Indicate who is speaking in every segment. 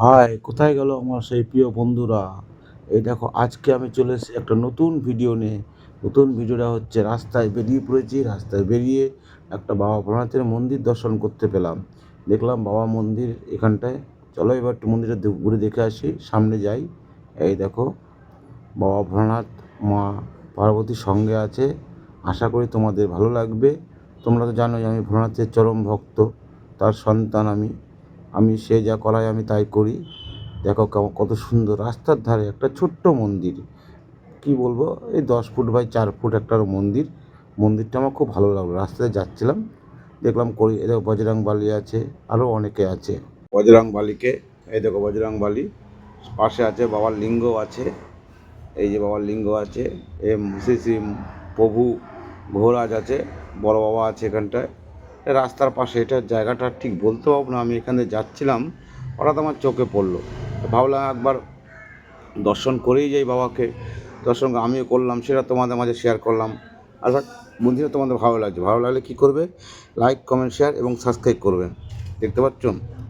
Speaker 1: High, কোথায় গেল আমার সেই প্রিয় বন্ধুরা? এই দেখো, আজকে আমি চলে এসেছি একটা নতুন ভিডিও নিয়ে। নতুন ভিডিওটা হচ্ছে রাস্তায় বেরিয়ে পড়েছি, রাস্তায় বেরিয়ে একটা বাবা ভোলানাথের মন্দির দর্শন করতে পেলাম। দেখলাম বাবা মন্দির এখানটায়। চলো এবার একটু মন্দিরটা দে- ঘুরে দেখে আসি, সামনে যাই। এই দেখো, বাবা ভোলানাথ মা পার্বতীর সঙ্গে আছে। আশা করি তোমাদের ভালো লাগবে। তোমরা তো জানোই আমি ভোলানাথের চরম ভক্ত, তার সন্তান আমি। আমি সে যা করায় আমি তাই করি। দেখো কত সুন্দর। রাস্তার ধারে একটা ছোট্ট মন্দির। কি বলব? এই দশ ফুট বাই চার ফুট একটা মন্দির। মন্দিরটা আমার খুব ভালো লাগল। রাস্তায় যাচ্ছিলাম, দেখলাম করি এ দেখো বজরাং বালি আছে আরও অনেকে আছে। বজরাং বালিকে, এই দেখো বজরাং বালি, পাশে আছে বাবার লিঙ্গ আছে, এই যে বাবার লিঙ্গ আছে এ শ্রী শ্রী প্রভু ঘোরাজ আছে, বড় বাবা আছে এখানটায়। রাস্তার পাশে, এটা জায়গাটা ঠিক বলতে পারব না, আমি এখানে যাচ্ছিলাম, হঠাৎ আমার চোখে পড়ল। ভাবলাম একবার দর্শন করেই যাই বাবাকে। দর্শন আমিও করলাম, সেটা তোমাদের মাঝে শেয়ার করলাম। আর বন্ধুরা, তোমাদের ভালো লাগছে? ভালো লাগলে কী করবে? লাইক কমেন্ট শেয়ার এবং সাবস্ক্রাইব করবেন দেখতে পাচ্ছ?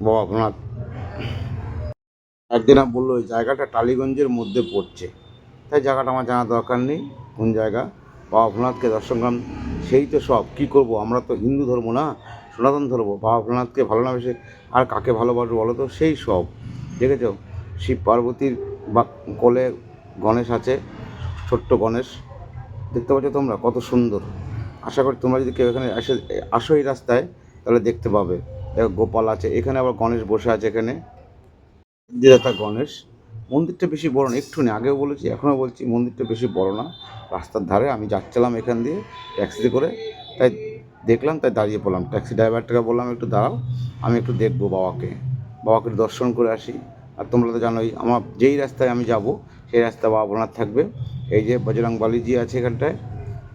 Speaker 1: বাবা আপনার একদিন বলল, ওই জায়গাটা টালিগঞ্জের মধ্যে পড়ছে। তাই জায়গাটা আমার জানা দরকার নেই, কোন জায়গা? বাবা ভোলানাথকে দর্শন করলাম সেই তো সব। কী করব? আমরা তো হিন্দু ধর্ম না, সনাতন ধর্ম। বাবা ভোলানাথকে ভালো না বেশি আর কাকে ভালোবাসবো বলো তো? সেই সব। দেখেছ? শিব পার্বতীর বা কোলে গণেশ আছে, ছোট্ট গণেশ। দেখতে পাচ্ছ তোমরা? কত সুন্দর। আশা করি তোমরা যদি কেউ এখানে আসে আসো এই রাস্তায়, তাহলে দেখতে পাবে। দেখো, গোপাল আছে। এখানে আবার গণেশ বসে আছে এখানে। দেবতা গণেশ। মন্দিরটা বেশি বড় না, একটুখানি আগেও বলেছি, এখনও বলছি মন্দিরটা বেশি বড় না। রাস্তার ধারে আমি যাচ্ছিলাম এখান দিয়ে ট্যাক্সিতে করে, তাই দেখলাম, তাই দাঁড়িয়ে পড়লাম। ট্যাক্সি ড্রাইভারটাকে বললাম, একটু দাঁড়াও, আমি একটু দেখব বাবাকে। বাবাকে একটু দর্শন করে আসি। আর তোমরা তো জানোই, আমার যেই রাস্তায় আমি যাব, সেই রাস্তায় বাবা ভোলানাথ থাকবে। এই যে বজরং বালিজি আছে এখানটায়,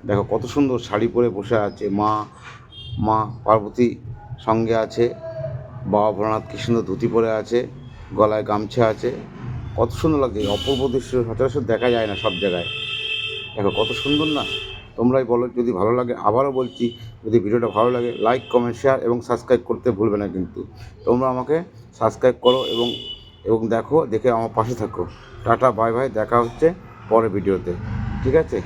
Speaker 1: দেখো কত সুন্দর শাড়ি পরে বসে আছে। মা মা পার্বতী সঙ্গে আছে। বাবা ভোলানাথ কি সুন্দর ধুতি পরে আছে, গলায় গামছা আছে। কত সুন্দর লাগে, অপূর্ব দৃশ্য। সচরাচর দেখা যায় না সব জায়গায়। দেখো, কত সুন্দর না? তোমরাই বলো, যদি ভালো লাগে, আবারও বলছি, যদি ভিডিওটা ভালো লাগে লাইক কমেন্ট শেয়ার এবং সাবস্ক্রাইব করতে ভুলবে না কিন্তু। তোমরা আমাকে সাবস্ক্রাইব করো এবং এবং দেখো, দেখে আমার পাশে থাকো। টাটা বাই বাই দেখা হচ্ছে পরের ভিডিওতে। ঠিক আছে?